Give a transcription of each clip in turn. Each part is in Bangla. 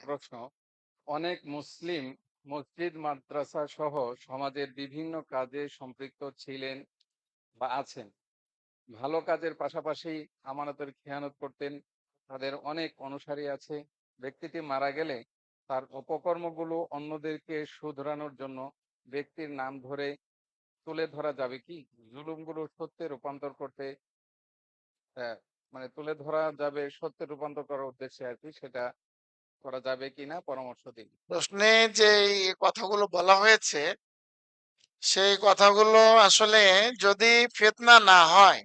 প্রশ্ন। অনেক মুসলিম মসজিদ, মাদ্রাসা সহ সমাজের বিভিন্ন কাজে সম্পৃক্ত ছিলেন বা আছেন। ভালো কাজের পাশাপাশি আমানতের খেয়ানত করতেন। তাদের অনেক অনুসারী আছে। ব্যক্তিটি মারা গেলে তার অপকর্মগুলো অন্যদেরকে শুধরানোর জন্য ব্যক্তির নাম ধরে তুলে ধরা যাবে কি? জুলুমগুলো সত্যে রূপান্তর করতে মানে তুলে ধরা যাবে সত্যে রূপান্তর করার উদ্দেশ্যে আর কি সেটা করা যাবে কিনা পরামর্শ দিন। প্রশ্নে যে কথাগুলো বলা হয়েছে, সেই কথাগুলো আসলে যদি ফেতনা না হয়,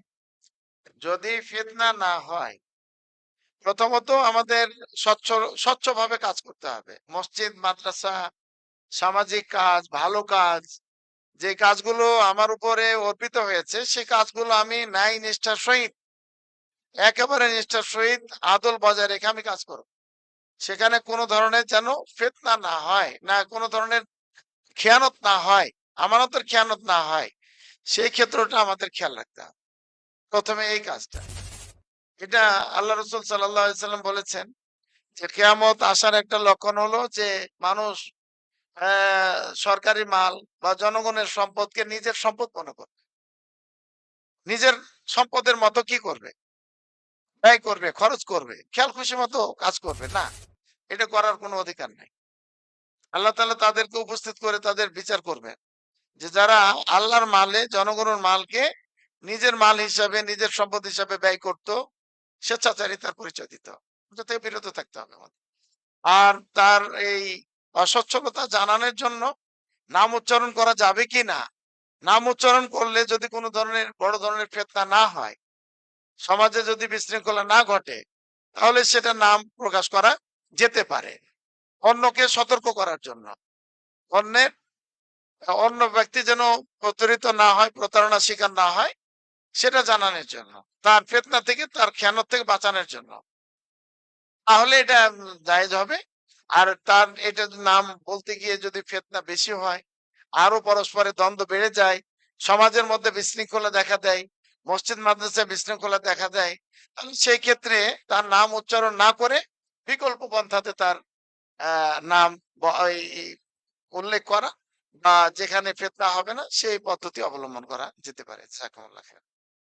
যদি ফেতনা না হয়, প্রথমত আমাদের স্বচ্ছ, স্বচ্ছভাবে কাজ করতে হবে। মসজিদ, মাদ্রাসা, সামাজিক কাজ, ভালো কাজ, যে কাজগুলো আমার উপরে অর্পিত হয়েছে, সেই কাজগুলো আমি ন্যায় নিষ্ঠার সহিত, একেবারে নিষ্ঠার সহিত আদল বজায় রেখে আমি কাজ করব। সেখানে কোনো ধরনের যেন ফেতনা না হয়, না কোনো ধরনের খেয়ানত না হয়, আমানতের খেয়ানত না হয়, সেই ক্ষেত্রটা আমাদের খেয়াল রাখতে হবে। প্রথমে এই কাজটা। এটা আল্লাহ রসুল সাল্লাম বলেছেন যে, কেয়ামত আসার একটা লক্ষণ হলো যে, মানুষ সরকারি মাল বা জনগণের সম্পদকে নিজের সম্পদ মনে করবে। নিজের সম্পদের মতো কি করবে? ব্যয় করবে, খরচ করবে, খেয়াল খুশি মতো কাজ করবে, না। এটা করার কোনো অধিকার নাই। আল্লাহ তাআলা তাদেরকে উপস্থিত করে তাদের বিচার করবেন যে যারা আল্লাহর মালে, জনগণের মালকে নিজের মাল হিসাবে, নিজের সম্পদ হিসাবে ব্যয় করত স্বেচ্ছাচারিতার পরিচয় দিত। থেকে বিরত থাকতে হবে আর তার এই অসচ্ছলতা জানানোর জন্য নাম উচ্চারণ করা যাবে কি না, নাম উচ্চারণ করলে যদি কোনো ধরনের বড় ধরনের ফেতনা না হয়, সমাজে যদি বিশৃঙ্খলা না ঘটে, তাহলে সেটা নাম প্রকাশ করা যেতে পারে। অন্যকে সতর্ক করার জন্য। অন্যের, অন্য ব্যক্তি যেন প্রতারিত না হয় প্রতারণা শিকার না হয়, সেটা জানানোর জন্য। তার ফেতনা থেকে, তার খেয়ানত থেকে বাঁচানোর জন্য। তাহলে এটা জায়েজ হবে। আর তার এটা নাম বলতে গিয়ে যদি ফেতনা বেশি হয় আরও পরস্পরের দ্বন্দ্ব বেড়ে যায়, সমাজের মধ্যে বিশৃঙ্খলা দেখা দেয়, মসজিদ, মাদ্রাসায় বিশৃঙ্খলা দেখা দেয়, তাহলে সেই ক্ষেত্রে তার নাম উচ্চারণ না করে পন্থাতে তার নাম উল্লেখ করা বা যেখানে ফেতনা হবে না, সেই পদ্ধতি অবলম্বন করা যেতে পারে জাযাকুমুল্লাহ খাইর।